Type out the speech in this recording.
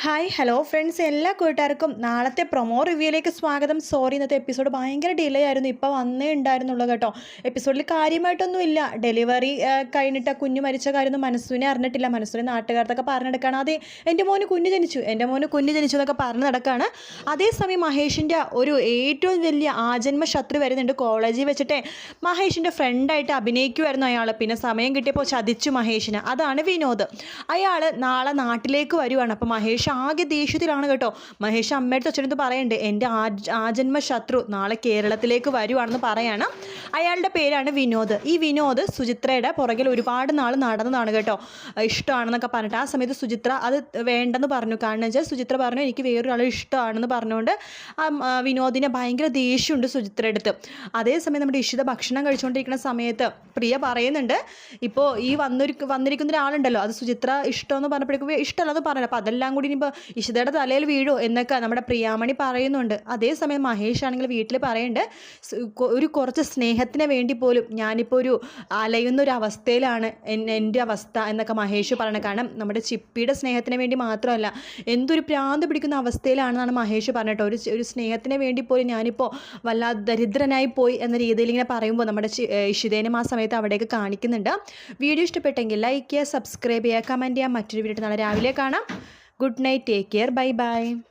Hi hello friends എല്ലാ കൂട്ടുകാർക്കും നാളത്തെ പ്രൊമോ റിവ്യൂയിലേക്ക് സ്വാഗതം. സോറി ഇന്നത്തെ എപ്പിസോഡ് ഭയങ്കര ഡിലേ ആയിരുന്നു. ഇപ്പോൾ വന്നേ ഉണ്ടായിരുന്നുള്ളൂ കേട്ടോ. എപ്പിസോഡിൽ കാര്യമായിട്ടൊന്നും ഇല്ല. ഡെലിവറി കഴിഞ്ഞിട്ട് കുഞ്ഞു മരിച്ച കാര്യമൊന്നും മനസ്സുവിനെ അറിഞ്ഞിട്ടില്ല. മനസ്സുവിനെ നാട്ടുകാർത്തൊക്കെ പറഞ്ഞെടുക്കുകയാണ് അതെ എന്റെ മോന് കുഞ്ഞു ജനിച്ചു. എന്റെ മോന് കുഞ്ഞു ജനിച്ചു എന്നൊക്കെ പറഞ്ഞ് നടക്കുകയാണ് അതേസമയം മഹേഷിന്റെ ഒരു ഏറ്റവും വലിയ ആജന്മ ശത്രു വരുന്നുണ്ട് കോളേജിൽ വെച്ചിട്ട്. മഹേഷിന്റെ ഫ്രണ്ടായിട്ട് അഭിനയിക്കുമായിരുന്നു അയാൾ പിന്നെ സമയം കിട്ടിയപ്പോൾ ചതിച്ചു മഹേഷിന്. അതാണ് വിനോദ്. അയാൾ നാളെ നാട്ടിലേക്ക് വരുവാണ്. അപ്പോൾ മഹേഷ് ആകെ ദേഷ്യത്തിലാണ് കേട്ടോ. മഹേഷ് അമ്മയുടെ അച്ഛനടുത്ത് പറയുന്നുണ്ട് എന്റെ ആജ് ആജന്മ ശത്രു നാളെ കേരളത്തിലേക്ക് വരുവാണെന്ന് പറയാണ്. അയാളുടെ പേരാണ് വിനോദ്. ഈ വിനോദ് സുചിത്രയുടെ പുറകിൽ ഒരുപാട് നാൾ നടന്നതാണ് കേട്ടോ. ഇഷ്ടമാണെന്നൊക്കെ പറഞ്ഞിട്ട് ആ സമയത്ത് സുചിത്ര അത് വേണ്ടെന്ന് പറഞ്ഞു. കാരണം വെച്ചാൽ സുചിത്ര പറഞ്ഞു എനിക്ക് വേറൊരാളെ ഇഷ്ടമാണെന്ന് പറഞ്ഞുകൊണ്ട് ആ വിനോദിനെ വിനോദിന് ഭയങ്കര ദേഷ്യമുണ്ട് സുചിത്രയുടെ അടുത്ത്. അതേസമയം നമ്മുടെ ഇഷിത ഭക്ഷണം കഴിച്ചുകൊണ്ടിരിക്കുന്ന സമയത്ത് പ്രിയ പറയുന്നുണ്ട് ഇപ്പോൾ ഈ വന്നൊരു വന്നിരിക്കുന്ന ഒരാളുണ്ടല്ലോ. അത് സുചിത്ര ഇഷ്ടമെന്ന് പറഞ്ഞപ്പോഴേക്കും ഇഷ്ടമല്ലെന്ന് പറഞ്ഞു അപ്പോൾ അതെല്ലാം കൂടി ഇനിയിപ്പോൾ ഇഷിതയുടെ തലയിൽ വീഴോ എന്നൊക്കെ നമ്മുടെ പ്രിയാമണി പറയുന്നുണ്ട്. അതേസമയം മഹേഷ് ആണെങ്കിൽ വീട്ടിൽ പറയുന്നുണ്ട് ഒരു കുറച്ച് സ്നേഹത്തിന് വേണ്ടി പോലും ഞാനിപ്പോൾ ഒരു അലയുന്ന ഒരു അവസ്ഥയിലാണ് എന്റെ അവസ്ഥ എന്നൊക്കെ മഹേഷ് പറയണത് കാരണം നമ്മുടെ ചിപ്പിയുടെ സ്നേഹത്തിന് വേണ്ടി മാത്രമല്ല എന്തൊരു പ്രാന്ത് പിടിക്കുന്ന അവസ്ഥയിലാണെന്നാണ് മഹേഷ് പറഞ്ഞിട്ട്. ഒരു ഒരു സ്നേഹത്തിന് വേണ്ടി പോലും ഞാനിപ്പോൾ വല്ല ദരിദ്രനായി പോയി എന്ന രീതിയിൽ ഇങ്ങനെ പറയുമ്പോൾ നമ്മുടെ ഇഷിതേനും ആ സമയത്ത് അവിടേക്ക് കാണിക്കുന്നുണ്ട്. വീഡിയോ ഇഷ്ടപ്പെട്ടെങ്കിൽ ലൈക്ക് ചെയ്യുക സബ്സ്ക്രൈബ് ചെയ്യുക കമന്റ് ചെയ്യുക. മറ്റൊരു വീഡിയോ നാളെ രാവിലെ കാണാം. good night take care. Bye bye